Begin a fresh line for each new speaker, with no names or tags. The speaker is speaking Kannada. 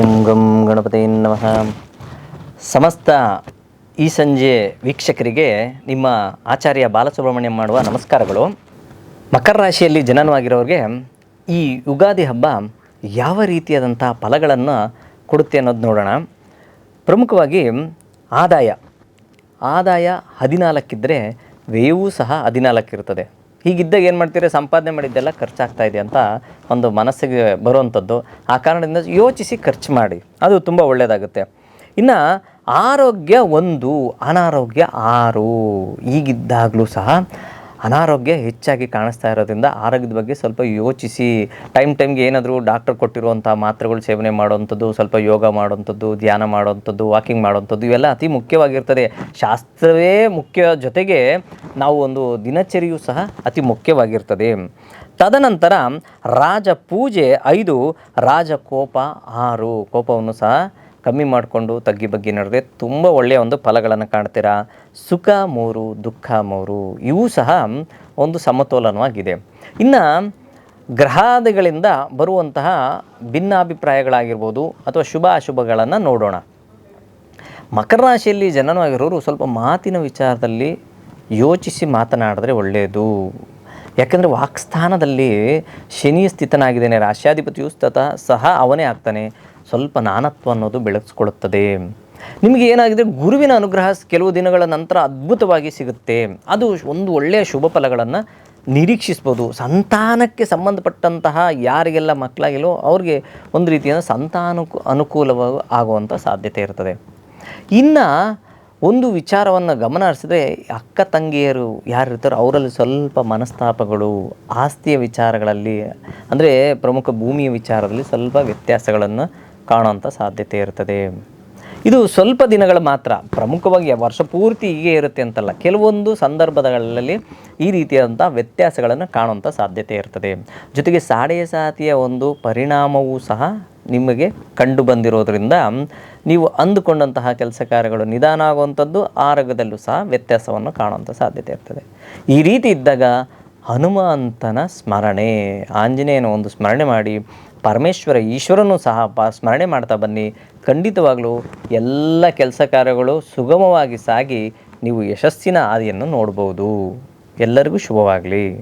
ಗಂ ಗಣಪತಿ ನಮಃ. ಸಮಸ್ತ ಈ ಸಂಜೆ ವೀಕ್ಷಕರಿಗೆ ನಿಮ್ಮ ಆಚಾರ್ಯ ಬಾಲಸುಬ್ರಹ್ಮಣ್ಯಂ ಮಾಡುವ ನಮಸ್ಕಾರಗಳು. ಮಕರ ರಾಶಿಯಲ್ಲಿ ಜನನವಾಗಿರೋರಿಗೆ ಈ ಯುಗಾದಿ ಹಬ್ಬ ಯಾವ ರೀತಿಯಾದಂಥ ಫಲಗಳನ್ನು ಕೊಡುತ್ತೆ ಅನ್ನೋದು ನೋಡೋಣ. ಪ್ರಮುಖವಾಗಿ ಆದಾಯ. ಆದಾಯ ಹದಿನಾಲ್ಕಿದ್ದರೆ ವ್ಯಯವೂ ಸಹ ಹದಿನಾಲ್ಕಿರ್ತದೆ ಹೀಗಿದ್ದಾಗ ಏನು ಮಾಡ್ತೀರಿ? ಸಂಪಾದನೆ ಮಾಡಿದ್ದೆಲ್ಲ ಖರ್ಚಾಗ್ತಾ ಇದೆ ಅಂತ ಒಂದು ಮನಸ್ಸಿಗೆ ಬರುವಂಥದ್ದು. ಆ ಕಾರಣದಿಂದ ಯೋಚಿಸಿ ಖರ್ಚು ಮಾಡಿ. ಅದು ತುಂಬ ಒಳ್ಳೆಯದಾಗುತ್ತೆ ಇನ್ನು ಆರೋಗ್ಯ ಒಂದು, ಅನಾರೋಗ್ಯ ಆರು. ಈಗಿದ್ದಾಗಲೂ ಸಹ ಅನಾರೋಗ್ಯ ಹೆಚ್ಚಾಗಿ ಕಾಣಿಸ್ತಾ ಇರೋದ್ರಿಂದ ಆರೋಗ್ಯದ ಬಗ್ಗೆ ಸ್ವಲ್ಪ ಯೋಚಿಸಿ, ಟೈಮ್ ಟೈಮ್ಗೆ ಏನಾದರೂ ಡಾಕ್ಟರ್ ಕೊಟ್ಟಿರುವಂಥ ಮಾತ್ರೆಗಳು ಸೇವನೆ ಮಾಡುವಂಥದ್ದು, ಸ್ವಲ್ಪ ಯೋಗ ಮಾಡುವಂಥದ್ದು, ಧ್ಯಾನ ಮಾಡುವಂಥದ್ದು, ವಾಕಿಂಗ್ ಮಾಡುವಂಥದ್ದು, ಇವೆಲ್ಲ ಅತಿ ಮುಖ್ಯವಾಗಿರ್ತದೆ. ಶಾಸ್ತ್ರವೇ ಮುಖ್ಯ ಜೊತೆಗೆ ನಾವು ಒಂದು ದಿನಚರಿಯೂ ಸಹ ಅತಿ ಮುಖ್ಯವಾಗಿರ್ತದೆ. ತದನಂತರ ರಾಜ ಪೂಜೆ ಐದು ರಾಜ ಕೋಪ ಆರು, ಕೋಪವನ್ನು ಸಹ ಕಮ್ಮಿ ಮಾಡಿಕೊಂಡು ತಗ್ಗಿ ಬಗ್ಗಿ ನಡೆದ್ರೆ ತುಂಬ ಒಳ್ಳೆಯ ಒಂದು ಫಲಗಳನ್ನು ಕಾಣ್ತೀರಾ? ಸುಖ ಮೂರು, ದುಃಖ ಮೂರು, ಇವು ಸಹ ಒಂದು ಸಮತೋಲನವಾಗಿದೆ. ಇನ್ನು ಗ್ರಹಾದಿಗಳಿಂದ ಬರುವಂತಹ ಭಿನ್ನಾಭಿಪ್ರಾಯಗಳಾಗಿರ್ಬೋದು ಅಥವಾ ಶುಭ ಅಶುಭಗಳನ್ನು ನೋಡೋಣ. ಮಕರ ರಾಶಿಯಲ್ಲಿ ಜನನವಾಗಿರೋರು ಸ್ವಲ್ಪ ಮಾತಿನ ವಿಚಾರದಲ್ಲಿ ಯೋಚಿಸಿ ಮಾತನಾಡಿದ್ರೆ ಒಳ್ಳೆಯದು. ಯಾಕಂದರೆ ವಾಕ್ಸ್ಥಾನದಲ್ಲಿ ಶನಿ ಸ್ಥಿತನಾಗಿದ್ದೇನೆ ರಾಶ್ಯಾಧಿಪತಿಯು ಸ್ಥತ, ಸಹ ಅವನೇ ಆಗ್ತಾನೆ. ಸ್ವಲ್ಪ ನಾನತ್ವ ಅನ್ನೋದು ಬೆಳೆಸ್ಕೊಳ್ಳುತ್ತದೆ ನಿಮಗೆ ಏನಾಗಿದೆ? ಗುರುವಿನ ಅನುಗ್ರಹ ಕೆಲವು ದಿನಗಳ ನಂತರ ಅದ್ಭುತವಾಗಿ ಸಿಗುತ್ತೆ. ಅದು ಒಂದು ಒಳ್ಳೆಯ ಶುಭ ಫಲಗಳನ್ನು ನಿರೀಕ್ಷಿಸ್ಬೋದು. ಸಂತಾನಕ್ಕೆ ಸಂಬಂಧಪಟ್ಟಂತಹ ಯಾರಿಗೆಲ್ಲ ಮಕ್ಕಳಾಗಿಲ್ಲೋ ಅವ್ರಿಗೆ ಒಂದು ರೀತಿಯ ಸಂತಾನಕ್ಕೂ ಅನುಕೂಲವಾಗಿ ಆಗುವಂಥ ಸಾಧ್ಯತೆ ಇರ್ತದೆ. ಇನ್ನು ಒಂದು ವಿಚಾರವನ್ನು ಗಮನ ಹರಿಸಿದ್ರೆ ಅಕ್ಕ ತಂಗಿಯರು ಯಾರು ಇರ್ತಾರೋ ಅವರಲ್ಲಿ ಸ್ವಲ್ಪ ಮನಸ್ತಾಪಗಳು, ಆಸ್ತಿಯ ವಿಚಾರಗಳಲ್ಲಿ, ಅಂದರೆ ಪ್ರಮುಖ ಭೂಮಿಯ ವಿಚಾರದಲ್ಲಿ ಸ್ವಲ್ಪ ವ್ಯತ್ಯಾಸಗಳನ್ನು ಕಾಣುವಂಥ ಸಾಧ್ಯತೆ ಇರ್ತದೆ. ಇದು ಸ್ವಲ್ಪ ದಿನಗಳು ಮಾತ್ರ, ಪ್ರಮುಖವಾಗಿ ವರ್ಷ ಪೂರ್ತಿ ಹೀಗೆ ಇರುತ್ತೆ ಅಂತಲ್ಲ. ಕೆಲವೊಂದು ಸಂದರ್ಭಗಳಲ್ಲಿ ಈ ರೀತಿಯಾದಂಥ ವ್ಯತ್ಯಾಸಗಳನ್ನು ಕಾಣುವಂಥ ಸಾಧ್ಯತೆ ಇರ್ತದೆ. ಜೊತೆಗೆ ಸಾಡೆಯ ಸಾತಿಯ ಒಂದು ಪರಿಣಾಮವೂ ಸಹ ನಿಮಗೆ ಕಂಡು ಬಂದಿರೋದ್ರಿಂದ ನೀವು ಅಂದುಕೊಂಡಂತಹ ಕೆಲಸ ಕಾರ್ಯಗಳು ನಿಧಾನ ಆಗುವಂಥದ್ದು ಆರೋಗ್ಯದಲ್ಲೂ ಸಹ ವ್ಯತ್ಯಾಸವನ್ನು ಕಾಣುವಂಥ ಸಾಧ್ಯತೆ ಇರ್ತದೆ. ಈ ರೀತಿ ಇದ್ದಾಗ ಹನುಮಂತನ ಸ್ಮರಣೆ, ಆಂಜನೇಯನ ಒಂದು ಸ್ಮರಣೆ ಮಾಡಿ ಪರಮೇಶ್ವರ ಈಶ್ವರನೂ ಸಹ ಪ ಸ್ಮರಣೆ ಮಾಡ್ತಾ ಬನ್ನಿ. ಖಂಡಿತವಾಗಲೂ ಎಲ್ಲ ಕೆಲಸ ಕಾರ್ಯಗಳು ಸುಗಮವಾಗಿ ಸಾಗಿ ನೀವು ಯಶಸ್ಸಿನ ಹಾದಿಯನ್ನು ನೋಡ್ಬೋದು. ಎಲ್ಲರಿಗೂ ಶುಭವಾಗಲಿ.